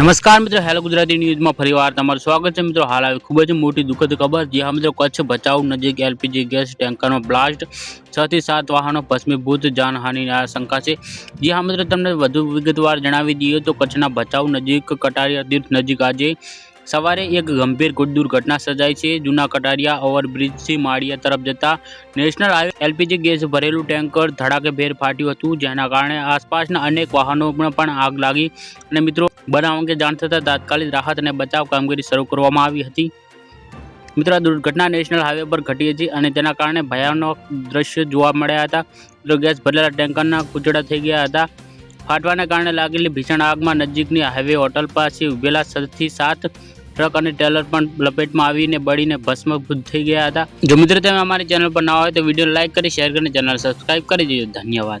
નમસ્કાર મિત્રો હેલો ગુજરાતી ન્યૂઝમાં ફરીવાર તમારું સ્વાગત છે મિત્રો હાલ આવી ખૂબ જ મોટી દુઃખદ ખબર જે હા મિત્રો કચ્છ ભચાઉ નજીક એલપીજી ગેસ ટેન્કરનો બ્લાસ્ટ છ થી સાત વાહનો ભસ્મીભૂત જાનહાનિની આશંકા છે જે હા મિત્રો તમને વધુ વિગતવાર જણાવી દઈએ તો કચ્છના ભચાઉ નજીક કટારિયા તીર્થ નજીક આજે સવારે એક ગંભીર દુર્ઘટના સર્જાઈ છે જૂના કટારિયા ઓવરબ્રિજથી માળિયા તરફ જતા નેશનલ હાઈવે એલપીજી ગેસ ભરેલું ટેન્કર ધડાકેભેર ફાટ્યું હતું જેના કારણે આસપાસના અનેક વાહનોમાં પણ આગ લાગી અને મિત્રો બનાવ અંગે જાણ થતાં તાત્કાલિક રાહત અને બચાવ કામગીરી શરૂ કરવામાં આવી હતી. મિત્રો દુર્ઘટના નેશનલ હાઈવે પર ઘટી હતી અને તેના કારણે ભયાનક દ્રશ્ય જોવા મળ્યા હતા. મિત્રો, ગેસ ભરેલા ટેન્કરના કૂચડા થઈ ગયા હતા. ફાટવાને કારણે લાગેલી ભીષણ આગમાં નજીકની હાઈવે હોટલ પાસે ઉભેલા છથી સાત ટ્રક અને ટેલર પણ લપેટમાં આવીને બળીને ભસ્મભૂત થઈ ગયા હતા. જો મિત્રો, તમે અમારી ચેનલ પર ના હોય તો વીડિયો લાઇક કરી, શેર કરીને ચેનલ સબસ્ક્રાઈબ કરી દેજો. ધન્યવાદ.